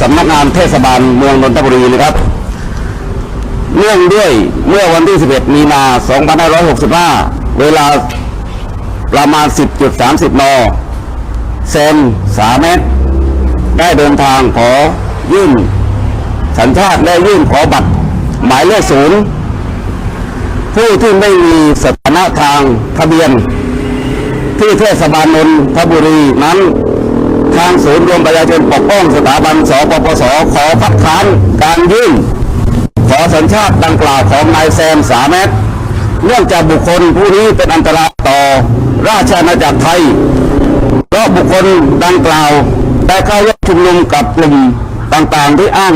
สำนักงานเทศบาลเมืองนนทบุรีนะครับ เนื่องด้วยเมื่อวันที่ 11 มีนา 2565 เวลาประมาณ 10.30 น เซนสาเมตร ได้เดินทางขอยื่น สัญชาติและยื่นขอบัตร หมายเลขศูนย์ผู้ที่ไม่มีสถานะทางทะเบียน ที่เทศบาลนนทบุรีนั้น ทางศูนย์รวมประชาชนปกป้องสถาบันสปปสขอคัดค้านการยื่นขอสัญชาติดังกล่าวของนายแซมสาแมตเนื่องจากบุคคลผู้นี้เป็นอันตรายต่อราชอาณาจักรไทย เพราะบุคคลดังกล่าวได้เข้าร่วมชุมนุมกับกลุ่มต่างๆที่อ้าง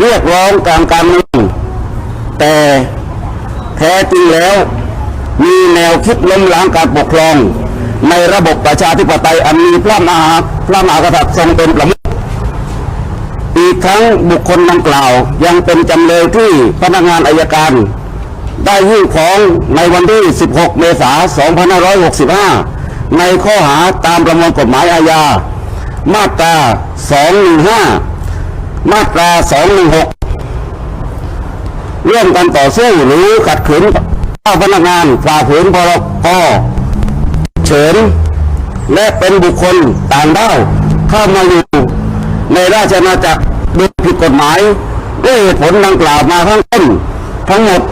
เรียกร้องการการเมืองแต่แท้จริงแล้วมีแนวคิดล้มล้างการปกครอง ในระบบประชาธิปไตยอันมีพระมหาพระมหากษัตริย์ทรงเป็นประมุขอีกทั้งบุคคลดังกล่าวยังเป็นจำเลยที่พนักงานอายการ ได้ยื่นฟ้องในวันที่ 16 เมษายน 2565 ในข้อหาตามประมวลกฎหมายอาญา มาตรา 215 มาตรา 216 ร่วมกันต่อสู้หรือขัดขืนเจ้าพนักงานฝ่าฝืนพรก เฉิน และเป็นบุคคลต่างด้าวเข้ามาอยู่ในราชอาณาจักรโดยผิดกฎหมายด้วยผลดังกล่าวมาข้างต้น ทั้งหมด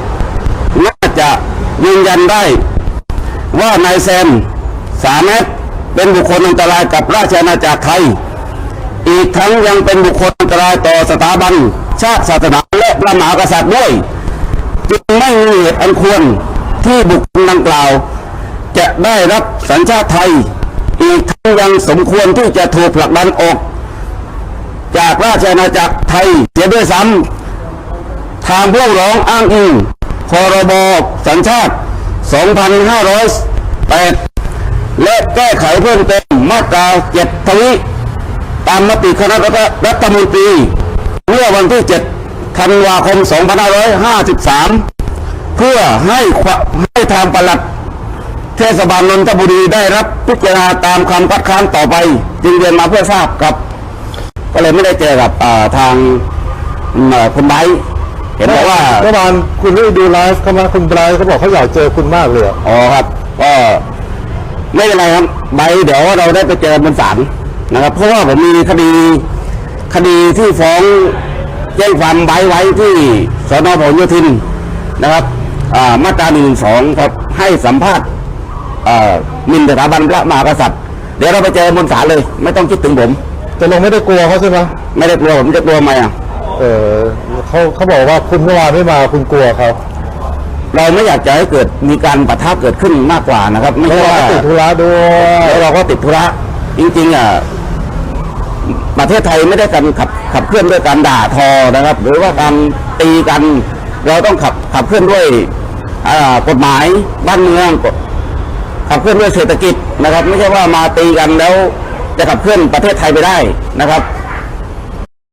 น่าจะยืนยันได้ ว่านายแซมสามารถเป็นบุคคลอันตรายกับราชอาณาจักรไทย อีกทั้งยังเป็นบุคคลอันตรายต่อสถาบัน ชาติศาสนาและพระมหากษัตริย์ด้วย จึงไม่มีเหตุอันควรที่บุคคลดังกล่าว จะได้รับสัญชาติไทย อีกทั้งยังสมควรที่จะถูกผลักดันออก จากราชอาณาจักรไทยเสียด้วยซ้ำทางพวกร้องอ้างอิงพรบสัญชาติ 2508 และแก้ไขเพิ่มเติมมาตรา7ทวิตามมติคณะรัฐมนตรีเมื่อวันที่ 7 ธันวาคม 2553 เพื่อให้ให้ทางปลัด เทศบาลนนทบุรีได้รับพิจารณาตามคำคัดค้านต่อไป จึงเรียนมาเพื่อทราบครับ ก็เลยไม่ได้เจอกับอ่าทางอืมเอ่อคุณไบร์ทเห็นบอกว่าเมื่อวานคุณได้ดูไลฟ์เขามาคุณไบรท์เขาบอกเขาอยากเจอคุณมากเลยอะอ๋อครับก็ไม่เป็นไรครับใบเดี๋ยวเราได้ไปเจอบนศาลนะครับ เพราะว่าผมมีคดีคดีที่ฟ้องแจ้งความใบไว้ที่สนพหลโยธินนะครับอ่ามาตราหนึ่งสองครับให้สัมภาษณ์อ่าห มินสถาบันพระมหากษัตริย์ เดี๋ยวเราไปเจอบนศาลเลย ไม่ต้องคิดถึงผมแต่ลงไม่ได้กลัวเขาใช่ไหมไม่ได้กลัวผมจะกลัวทำไมอะเออเขาเขาบอกว่าคุณเมื่อวานไม่มาคุณกลัวเขาเราไม่อยากจะให้เกิดมีการปะทะเกิดขึ้นมากกว่านะครับ ไม่เพราะใช่ว่าว่าติดธุระด้วยแล้วเราก็ติดธุระจริงๆอะประเทศไทยไม่ได้การขับขับเคลื่อนด้วยการด่าทอนะครับ หรือว่าการตีกัน เราต้องขับขับเคลื่อนด้วยอ่ากฎหมายบ้านเมืองกฎ ขับเคลื่อนด้วยเศรษฐกิจนะครับ ไม่ใช่ว่ามาตีกันแล้วจะขับเคลื่อนประเทศไทยไปได้นะครับ